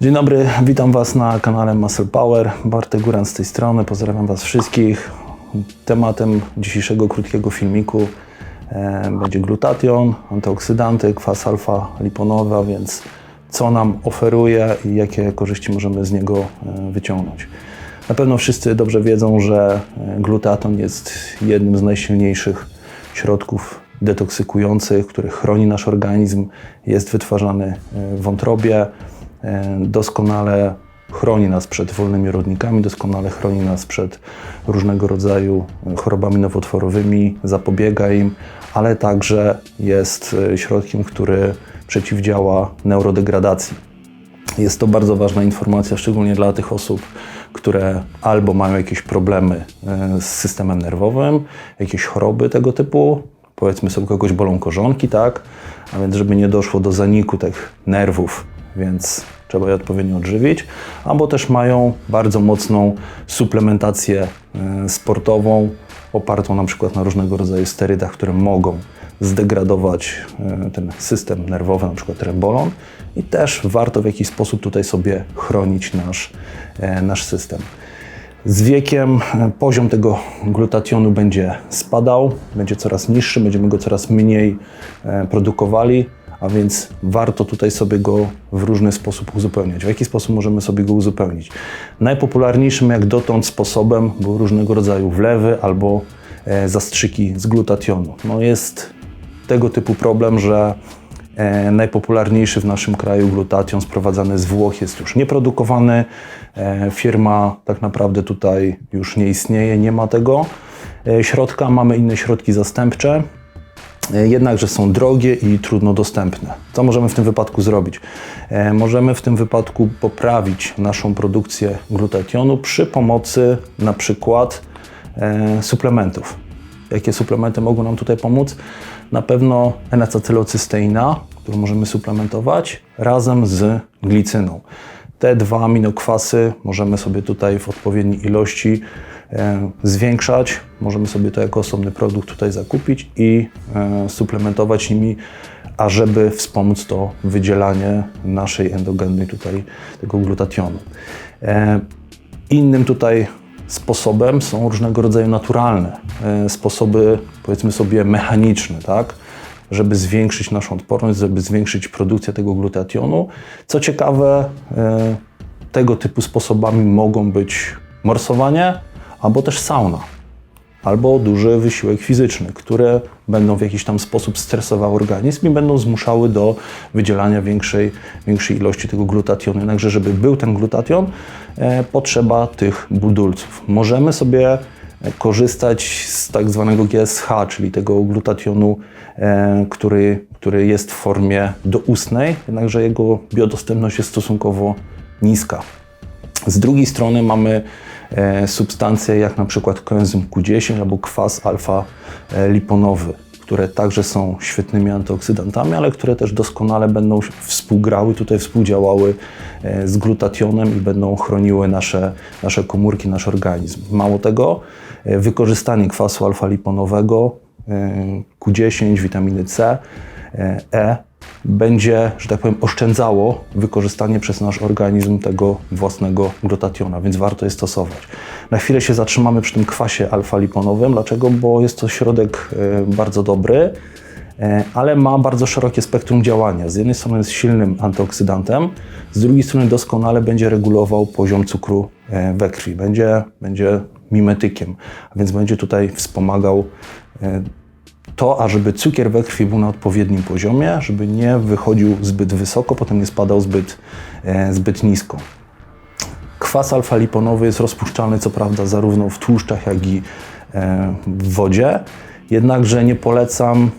Dzień dobry, witam Was na kanale Muscle Power. Bartek Góran z tej strony, pozdrawiam Was wszystkich. Tematem dzisiejszego krótkiego filmiku e, będzie glutation, antyoksydanty, kwas alfa-liponowy, a więc co nam oferuje i jakie korzyści możemy z niego e, wyciągnąć. Na pewno wszyscy dobrze wiedzą, że e, glutaton jest jednym z najsilniejszych środków detoksykujących, który chroni nasz organizm, jest wytwarzany e, w wątrobie, doskonale chroni nas przed wolnymi rodnikami, doskonale chroni nas przed różnego rodzaju e, chorobami nowotworowymi, zapobiega im, ale także jest e, środkiem, który przeciwdziała neurodegradacji. Jest to bardzo ważna informacja, szczególnie dla tych osób, które albo mają jakieś problemy e, z systemem nerwowym, jakieś choroby tego typu, powiedzmy sobie kogoś bolą korzonki, tak? A więc żeby nie doszło do zaniku tych nerwów, więc trzeba je odpowiednio odżywić, albo też mają bardzo mocną suplementację e, sportową, opartą na przykład na różnego rodzaju sterydach, które mogą zdegradować e, ten system nerwowy, na przykład trembolon i też warto w jakiś sposób tutaj sobie chronić nasz, e, nasz system. Z wiekiem poziom tego glutationu będzie spadał, będzie coraz niższy, będziemy go coraz mniej produkowali, a więc warto tutaj sobie go w różny sposób uzupełniać. W jaki sposób możemy sobie go uzupełnić? Najpopularniejszym jak dotąd sposobem były różnego rodzaju wlewy albo e, zastrzyki z glutationu. No jest tego typu problem, że E, najpopularniejszy w naszym kraju glutation sprowadzany z Włoch jest już nieprodukowany. E, firma tak naprawdę tutaj już nie istnieje, nie ma tego e, środka. Mamy inne środki zastępcze, jednakże są drogie i trudno dostępne. Co możemy w tym wypadku zrobić? E, możemy w tym wypadku poprawić naszą produkcję glutationu przy pomocy na przykład e, suplementów. Jakie suplementy mogą nam tutaj pomóc? Na pewno N-acetylocysteina, którą możemy suplementować razem z glicyną. Te dwa aminokwasy możemy sobie tutaj w odpowiedniej ilości e, zwiększać. Możemy sobie to jako osobny produkt tutaj zakupić i e, suplementować nimi, ażeby wspomóc to wydzielanie naszej endogennej tutaj tego glutationu. E, innym tutaj sposobem są różnego rodzaju naturalne e, sposoby, powiedzmy sobie, mechaniczne, tak? Żeby zwiększyć naszą odporność, żeby zwiększyć produkcję tego glutationu. Co ciekawe, e, tego typu sposobami mogą być morsowanie albo też sauna albo duży wysiłek fizyczny, które będą w jakiś tam sposób stresowały organizm i będą zmuszały do wydzielania większej, większej ilości tego glutationu. Jednakże, żeby był ten glutation, e, potrzeba tych budulców. Możemy sobie korzystać z tak zwanego GSH, czyli tego glutationu, e, który, który jest w formie doustnej, jednakże jego biodostępność jest stosunkowo niska. Z drugiej strony mamy e, substancje jak na przykład koenzym Q10 albo kwas alfa-liponowy, które także są świetnymi antyoksydantami, ale które też doskonale będą współgrały, tutaj współdziałały e, z glutationem i będą chroniły nasze, nasze komórki, nasz organizm. Mało tego, e, wykorzystanie kwasu alfa-liponowego, Q10, witaminy C, E będzie, że tak powiem, oszczędzało wykorzystanie przez nasz organizm tego własnego glutationa, więc warto je stosować. Na chwilę się zatrzymamy przy tym kwasie alfa-liponowym. Dlaczego? Bo jest to środek e, bardzo dobry, e, ale ma bardzo szerokie spektrum działania. Z jednej strony jest silnym antyoksydantem, z drugiej strony doskonale będzie regulował poziom cukru e, we krwi. Będzie, będzie mimetykiem, a więc będzie tutaj wspomagał to, ażeby cukier we krwi był na odpowiednim poziomie, żeby nie wychodził zbyt wysoko, potem nie spadał zbyt, e, zbyt nisko. Kwas alfa-liponowy jest rozpuszczalny, co prawda, zarówno w tłuszczach, jak i e, w wodzie, jednakże nie polecam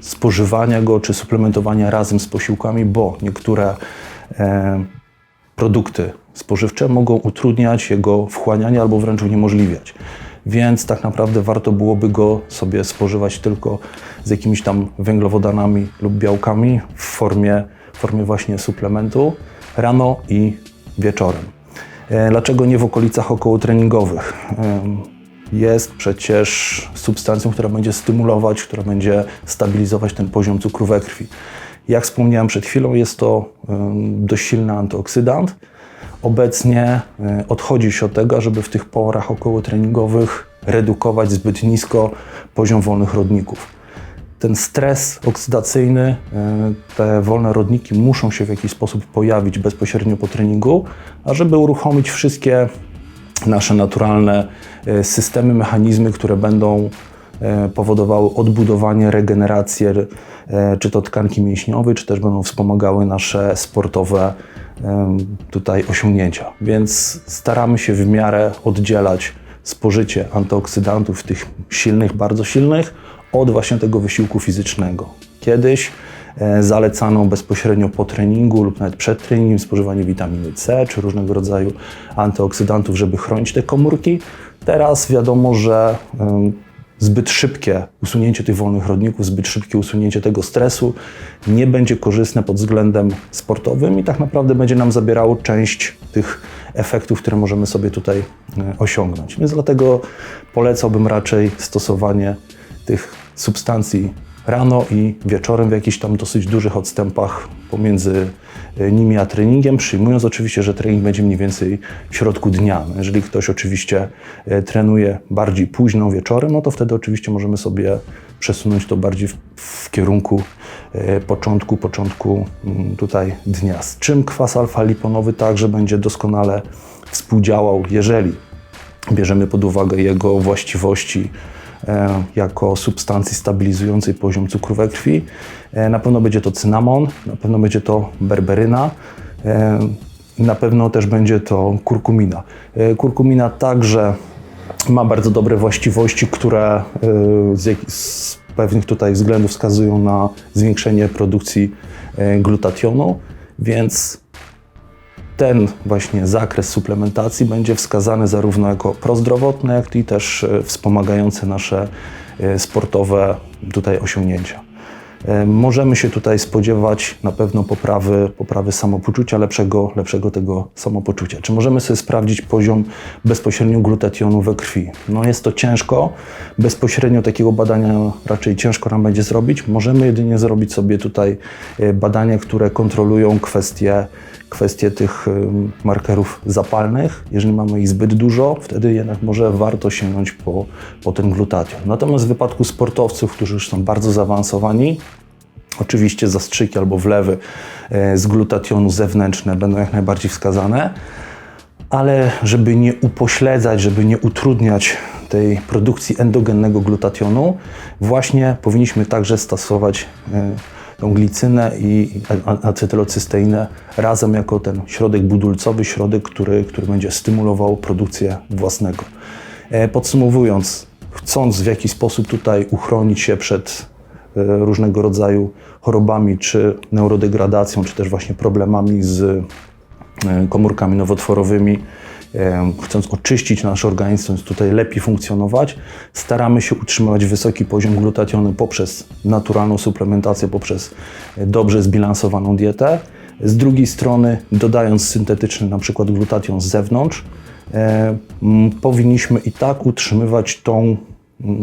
spożywania go czy suplementowania razem z posiłkami, bo niektóre e, produkty spożywcze mogą utrudniać jego wchłanianie albo wręcz uniemożliwiać więc tak naprawdę warto byłoby go sobie spożywać tylko z jakimiś tam węglowodanami lub białkami w formie, w formie właśnie suplementu rano i wieczorem. E, dlaczego nie w okolicach okołotreningowych? Jest przecież substancją, która będzie stymulować, która będzie stabilizować ten poziom cukru we krwi. Jak wspomniałem przed chwilą, jest to dość silny antyoksydant. Obecnie e, odchodzi się od tego, żeby w tych porach okołotreningowych redukować zbyt nisko poziom wolnych rodników. Ten stres oksydacyjny, e, te wolne rodniki muszą się w jakiś sposób pojawić bezpośrednio po treningu, a żeby uruchomić wszystkie nasze naturalne e, systemy, mechanizmy, które będą powodowały odbudowanie, regenerację, czy to tkanki mięśniowej, czy też będą wspomagały nasze sportowe tutaj osiągnięcia. Więc staramy się w miarę oddzielać spożycie antyoksydantów, tych silnych, bardzo silnych, od właśnie tego wysiłku fizycznego. Kiedyś e, zalecano bezpośrednio po treningu lub nawet przed treningiem spożywanie witaminy C czy różnego rodzaju antyoksydantów, żeby chronić te komórki. Teraz wiadomo, że zbyt szybkie usunięcie tych wolnych rodników, zbyt szybkie usunięcie tego stresu nie będzie korzystne pod względem sportowym i tak naprawdę będzie nam zabierało część tych efektów, które możemy sobie tutaj e, osiągnąć. Więc dlatego polecałbym raczej stosowanie tych substancji rano i wieczorem w jakichś tam dosyć dużych odstępach pomiędzy e, nimi a treningiem, przyjmując oczywiście, że trening będzie mniej więcej w środku dnia. No Jeżeli ktoś oczywiście e, trenuje bardziej późno wieczorem, no to wtedy oczywiście możemy sobie przesunąć to bardziej w, w kierunku e, początku, początku mm, tutaj dnia. Z czym kwas alfa-liponowy także będzie doskonale współdziałał, jeżeli bierzemy pod uwagę jego właściwości jako substancji stabilizującej poziom cukru we krwi. E, na pewno będzie to cynamon, na pewno będzie to berberyna, e, na pewno też będzie to kurkumina. E, kurkumina także ma bardzo dobre właściwości, które e, z, pewnych tutaj względów wskazują na zwiększenie produkcji e, glutationu, więc ten właśnie zakres suplementacji będzie wskazany zarówno jako prozdrowotny, jak i też e, wspomagający nasze e, sportowe tutaj osiągnięcia. E, Możemy się tutaj spodziewać na pewno poprawy, poprawy samopoczucia, lepszego, lepszego tego samopoczucia. Czy możemy sobie sprawdzić poziom bezpośrednio glutationu we krwi? No jest to ciężko, bezpośrednio takiego badania raczej ciężko nam będzie zrobić. Możemy jedynie zrobić sobie tutaj badania, które kontrolują kwestie, kwestie tych markerów zapalnych. Jeżeli mamy ich zbyt dużo, wtedy jednak może warto sięgnąć po, po ten glutation. Natomiast w wypadku sportowców, którzy już są bardzo zaawansowani, Oczywiście zastrzyki albo wlewy e, z glutationu zewnętrzne będą jak najbardziej wskazane, ale żeby nie upośledzać, żeby nie utrudniać tej produkcji endogennego glutationu, właśnie powinniśmy także stosować e, tą glicynę i acetylocysteinę razem jako ten środek budulcowy, środek, który, który będzie stymulował produkcję własnego. E, Podsumowując, chcąc w jakiś sposób tutaj uchronić się przed e, różnego rodzaju chorobami, czy neurodegradacją, czy też właśnie problemami z e, komórkami nowotworowymi, chcąc oczyścić nasz organizm, chcąc tutaj lepiej funkcjonować, staramy się utrzymywać wysoki poziom glutationu poprzez naturalną suplementację, poprzez e, dobrze zbilansowaną dietę. Z drugiej strony, dodając syntetyczny na przykład glutation z zewnątrz, e, powinniśmy i tak utrzymywać tą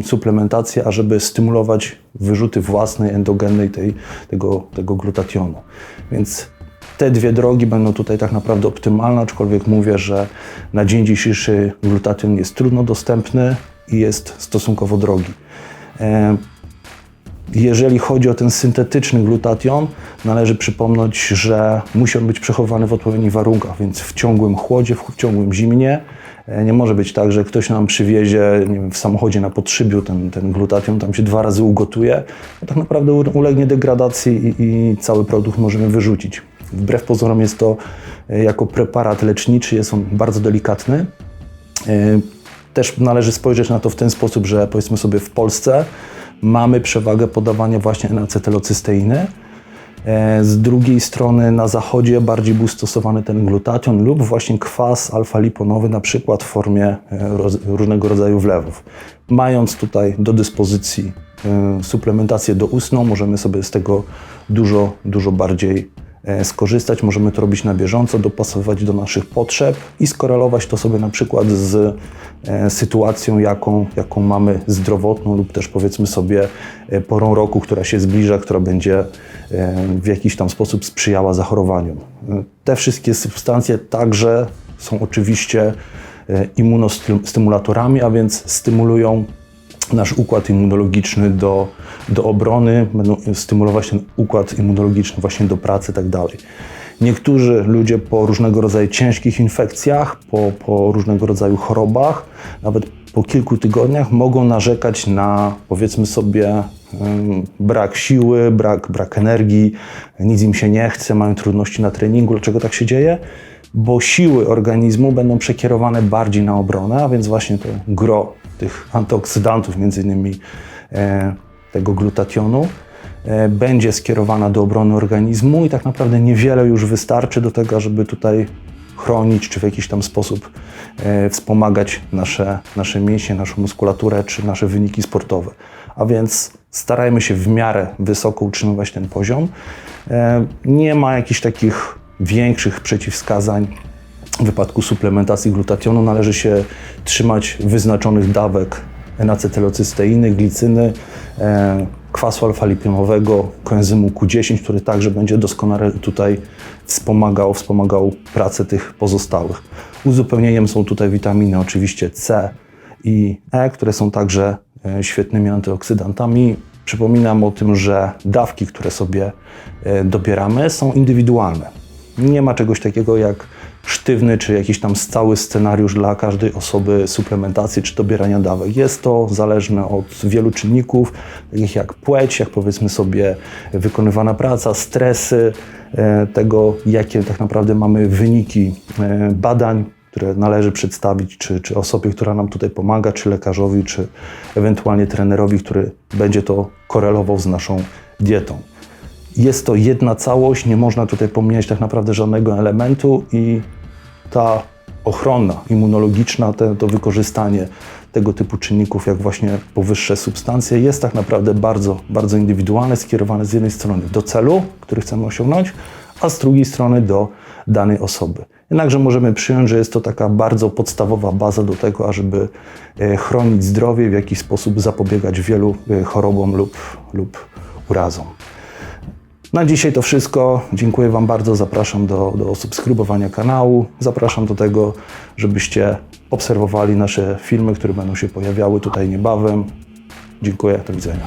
suplementację, ażeby stymulować wyrzuty własnej, endogennej tej, tego, tego glutationu. Więc te dwie drogi będą tutaj tak naprawdę optymalne, aczkolwiek mówię, że na dzień dzisiejszy glutation jest trudno dostępny i jest stosunkowo drogi. E, jeżeli chodzi o ten syntetyczny glutation, należy przypomnieć, że musi on być przechowany w odpowiednich warunkach, więc w ciągłym chłodzie, w ciągłym zimnie. E, Nie może być tak, że ktoś nam przywiezie wiem, w samochodzie na podszybiu ten, ten glutation, tam się dwa razy ugotuje, no tak naprawdę ulegnie degradacji i, i cały produkt możemy wyrzucić. Wbrew pozorom jest to e, jako preparat leczniczy, jest on bardzo delikatny. E, Też należy spojrzeć na to w ten sposób, że powiedzmy sobie w Polsce mamy przewagę podawania właśnie acetylocysteiny. E, Z drugiej strony na zachodzie bardziej był stosowany ten glutation lub właśnie kwas alfa-liponowy, na przykład w formie różnego rodzaju wlewów. Mając tutaj do dyspozycji suplementację doustną, możemy sobie z tego dużo, dużo bardziej skorzystać. Możemy to robić na bieżąco, dopasowywać do naszych potrzeb i skorelować to sobie na przykład z e, sytuacją, jaką, jaką mamy zdrowotną lub też powiedzmy sobie e, porą roku, która się zbliża, która będzie e, w jakiś tam sposób sprzyjała zachorowaniom. E, Te wszystkie substancje także są oczywiście e, immunostymulatorami, a więc stymulują nasz układ immunologiczny do, do obrony, będą stymulować ten układ immunologiczny właśnie do pracy i tak dalej. Niektórzy ludzie po różnego rodzaju ciężkich infekcjach, po, po różnego rodzaju chorobach, nawet po kilku tygodniach mogą narzekać na powiedzmy sobie brak siły, brak, brak energii, nic im się nie chce, mają trudności na treningu. Dlaczego tak się dzieje? Bo siły organizmu będą przekierowane bardziej na obronę, a więc właśnie to gro tych antyoksydantów, między innymi e, tego glutationu, e, będzie skierowana do obrony organizmu i tak naprawdę niewiele już wystarczy do tego, żeby tutaj chronić czy w jakiś tam sposób e, wspomagać nasze, nasze mięśnie, naszą muskulaturę czy nasze wyniki sportowe. A więc starajmy się w miarę wysoko utrzymywać ten poziom. Nie ma jakichś takich większych przeciwwskazań w wypadku suplementacji glutationu należy się trzymać wyznaczonych dawek enacetylocysteiny, glicyny, e, kwasu alfa-lipinowego, koenzymu Q10, który także będzie doskonale tutaj wspomagał, wspomagał pracę tych pozostałych. Uzupełnieniem są tutaj witaminy oczywiście C i E, które są także e, świetnymi antyoksydantami. Przypominam o tym, że dawki, które sobie e, dobieramy, są indywidualne. Nie ma czegoś takiego jak sztywny czy jakiś tam stały scenariusz dla każdej osoby suplementacji czy dobierania dawek. Jest to zależne od wielu czynników, takich jak płeć, jak powiedzmy sobie wykonywana praca, stresy, e, tego jakie tak naprawdę mamy wyniki e, badań, które należy przedstawić, czy, czy osobie, która nam tutaj pomaga, czy lekarzowi, czy ewentualnie trenerowi, który będzie to korelował z naszą dietą. Jest to jedna całość, nie można tutaj pomijać tak naprawdę żadnego elementu i ta ochrona immunologiczna, te, to wykorzystanie tego typu czynników, jak właśnie powyższe substancje, jest tak naprawdę bardzo, bardzo indywidualne, skierowane z jednej strony do celu, który chcemy osiągnąć, a z drugiej strony do danej osoby. Jednakże możemy przyjąć, że jest to taka bardzo podstawowa baza do tego, ażeby e, chronić zdrowie, w jakiś sposób zapobiegać wielu e, chorobom lub, lub urazom. Na dzisiaj to wszystko. Dziękuję Wam bardzo. Zapraszam do, do subskrybowania kanału. Zapraszam do tego, żebyście obserwowali nasze filmy, które będą się pojawiały tutaj niebawem. Dziękuję. Do widzenia.